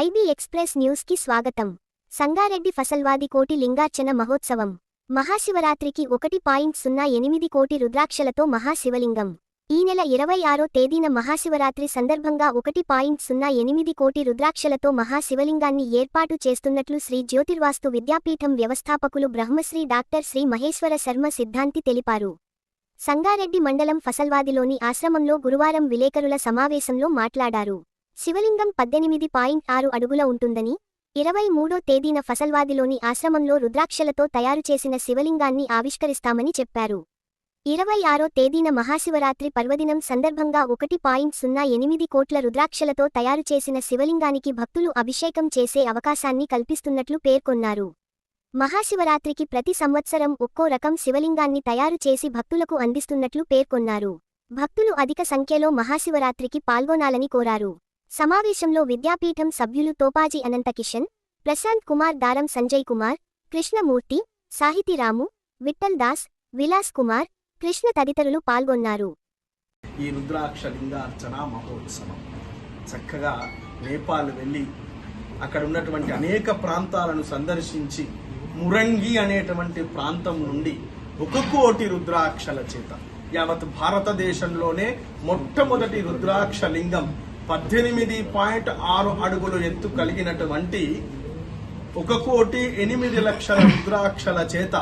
IB express న్యూస్కి స్వాగతం. సంగారెడ్డి ఫసల్వాది కోటి లింగార్చన మహోత్సవం. మహాశివరాత్రికి ఒకటి పాయింట్ సున్నా ఎనిమిది కోటి రుద్రాక్షలతో మహాశివలింగం. ఈ నెల ఇరవై ఆరో తేదీన మహాశివరాత్రి సందర్భంగా ఒకటి పాయింట్ సున్నా ఎనిమిది కోటి రుద్రాక్షలతో మహాశివలింగాన్ని ఏర్పాటు చేస్తున్నట్లు శ్రీ జ్యోతిర్వాస్తు విద్యాపీఠం వ్యవస్థాపకులు బ్రహ్మశ్రీ డాక్టర్ శ్రీ మహేశ్వర శర్మ సిద్ధాంతి తెలిపారు. సంగారెడ్డి మండలం ఫసల్వాదిలోని ఆశ్రమంలో గురువారం విలేకరుల సమావేశంలో మాట్లాడారు. శివలింగం పద్దెనిమిది పాయింట్ ఆరు అడుగుల ఉంటుందని ఇరవై మూడో తేదీన ఫసల్వాదిలోని ఆశ్రమంలో రుద్రాక్షలతో తయారు చేసిన శివలింగాన్ని ఆవిష్కరిస్తామని చెప్పారు. ఇరవై ఆరో తేదీన మహాశివరాత్రి పర్వదినం సందర్భంగా ఒకటి పాయింట్ సున్నా ఎనిమిది కోట్ల రుద్రాక్షలతో తయారు చేసిన శివలింగానికి భక్తులు అభిషేకం చేసే అవకాశాన్ని కల్పిస్తున్నట్లు పేర్కొన్నారు. మహాశివరాత్రికి ప్రతి సంవత్సరం ఒక్కో రకం శివలింగాన్ని తయారు చేసి భక్తులకు అందిస్తున్నట్లు పేర్కొన్నారు. భక్తులు అధిక సంఖ్యలో మహాశివరాత్రికి పాల్గొనాలని కోరారు. సమావేశంలో విద్యాపీఠం సభ్యులు తోపాజీ అనంతకిషన్ ప్రశాంత్ కుమార్ దారం సంజయ్ కుమార్ కృష్ణమూర్తి సాహితీరాము విఠల్ దాస్ విలాస్ కుమార్ కృష్ణ తదితరులు పాల్గొన్నారు. ఈ రుద్రాక్ష లింగార్చన మహోత్సవం. చక్కగా నేపాల్ వెళ్ళి అక్కడ ఉన్నటువంటి అనేక ప్రాంతాలను సందర్శించి మురంగి అనేటువంటి ప్రాంతం నుండి ఒక కోటి రుద్రాక్షల చేత యావత్ భారతదేశంలోనే మొట్టమొదటి రుద్రాక్ష లింగం పద్దెనిమిది పాయింట్ ఆరు అడుగులు ఎత్తు కలిగినటువంటి ఒక కోటి ఎనిమిది లక్షల రుద్రాక్షల చేత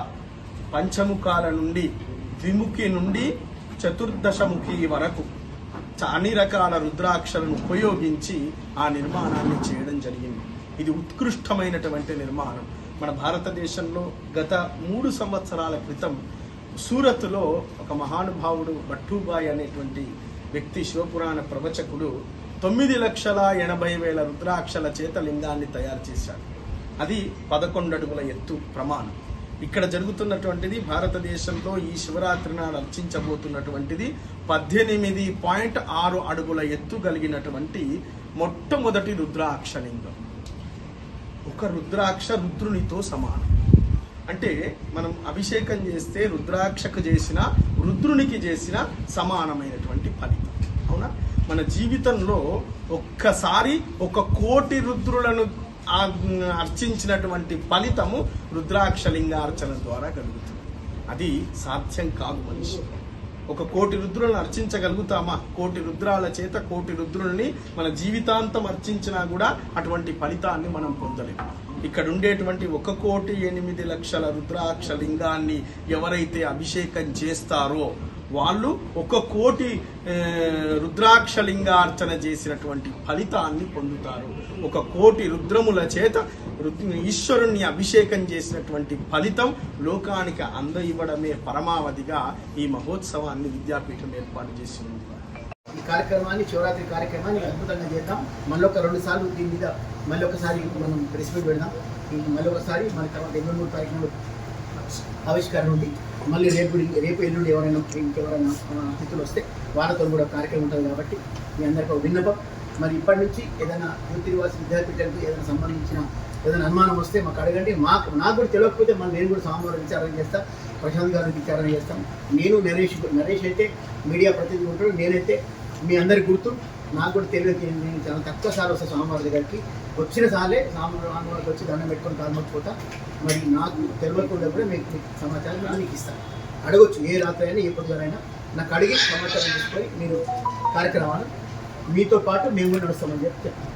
పంచముఖాల నుండి ద్విముఖి నుండి చతుర్దశముఖి వరకు అన్ని రకాల రుద్రాక్షలను ఉపయోగించి ఆ నిర్మాణాన్ని చేయడం జరిగింది. ఇది ఉత్కృష్టమైనటువంటి నిర్మాణం. మన భారతదేశంలో గత మూడు సంవత్సరాల క్రితం సూరత్లో ఒక మహానుభావుడు భట్టూబాయ్ అనేటువంటి వ్యక్తి శివపురాణ ప్రవచకుడు తొమ్మిది లక్షల ఎనభై వేల రుద్రాక్షల చేత లింగాన్ని తయారు చేశాడు. అది పదకొండు అడుగుల ఎత్తు ప్రమాణం. ఇక్కడ జరుగుతున్నటువంటిది భారతదేశంలో ఈ శివరాత్రి నాడు అర్చించబోతున్నటువంటిది పద్దెనిమిది పాయింట్ ఆరు అడుగుల ఎత్తు కలిగినటువంటి మొట్టమొదటి రుద్రాక్షలింగం. ఒక రుద్రాక్ష రుద్రునితో సమానం. అంటే మనం అభిషేకం చేస్తే రుద్రాక్షకు చేసిన రుద్రునికి చేసిన సమానమైనటువంటి ఫలితం. మన జీవితంలో ఒక్కసారి ఒక కోటి రుద్రులను అర్చించినటువంటి ఫలితము రుద్రాక్షలింగార్చన ద్వారా కలుగుతుంది. అది సాధ్యం కాదు మనిషి. ఒక కోటి రుద్రులను అర్చించగలుగుతామా? కోటి రుద్రాల చేత కోటి రుద్రుల్ని మన జీవితాంతం అర్చించినా కూడా అటువంటి ఫలితాన్ని మనం పొందలేము ఇక్కడ ఉండేటువంటి ఒక కోటి ఎనిమిది లక్షల రుద్రాక్ష లింగాన్ని ఎవరైతే అభిషేకం చేస్తారో వాళ్ళు ఒక కోటి రుద్రాక్షలింగార్చన రుద్రాక్ష లింగార్చన చేసినటువంటి ఫలితాన్ని పొందుతారు. ఒక కోటి రుద్రముల చేత ఈశ్వరుణ్ణి అభిషేకం చేసినటువంటి ఫలితం లోకానికి అంద ఇవ్వడమే పరమావధిగా ఈ మహోత్సవాన్ని విద్యాపీఠం ఏర్పాటు చేసింది. ఈ కార్యక్రమాన్ని శివరాత్రి కార్యక్రమాన్ని అద్భుతంగా చేద్దాం. మళ్ళీ ఒక రెండు సార్లు దీని మీద మళ్ళీ ఒకసారి మనం ప్రెస్ మీట్ పెడదాం. ఈ మళ్ళీ ఒకసారి మన తర్వాత ఇరవై మూడు తారీఖున ఆవిష్కరణ ఉంది మళ్ళీ రేపు రేపు ఎల్లుండి ఎవరైనా ఇంకెవరైనా అతిథులు వస్తే వాళ్ళతో కూడా కార్యక్రమం ఉంటుంది కాబట్టి మీ అందరికీ ఒక విన్నపం. మరి ఇప్పటి నుంచి ఏదైనా జ్యోతిర్వాసి విద్యాపీఠానికి ఏదైనా సంబంధించిన ఏదైనా అనుమానం వస్తే మాకు అడగండి. మాకు నాకు కూడా తెలియకపోతే మళ్ళీ నేను కూడా సోమవారం విచారణ చేస్తా ప్రశాంత్ గారికి విచారణ చేస్తాం. నేను నరేష్ నరేష్ అయితే మీడియా ప్రతినిధి ఉంటాడు నేనైతే మీ అందరి గుర్తు. నాకు కూడా తెలియదు నేను చాలా తక్కువ సార్లు వస్తాను స్వామివారి దగ్గరికి. వచ్చిన సార్లే స్వామివారికి వచ్చి దండం పెట్టుకొని కాల్మొచ్చిపోతా మరి నాకు తెలియకుండా కూడా మీకు సమాచారం నేను మీకు ఇస్తాను. అడగొచ్చు ఏ రాత్రి అయినా ఏ పొద్దుగారైనా నాకు అడిగి సమాచారం తీసుకొని మీరు కార్యక్రమాలు మీతో పాటు మేము కూడా నడుస్తామని చెప్పి చెప్తాను.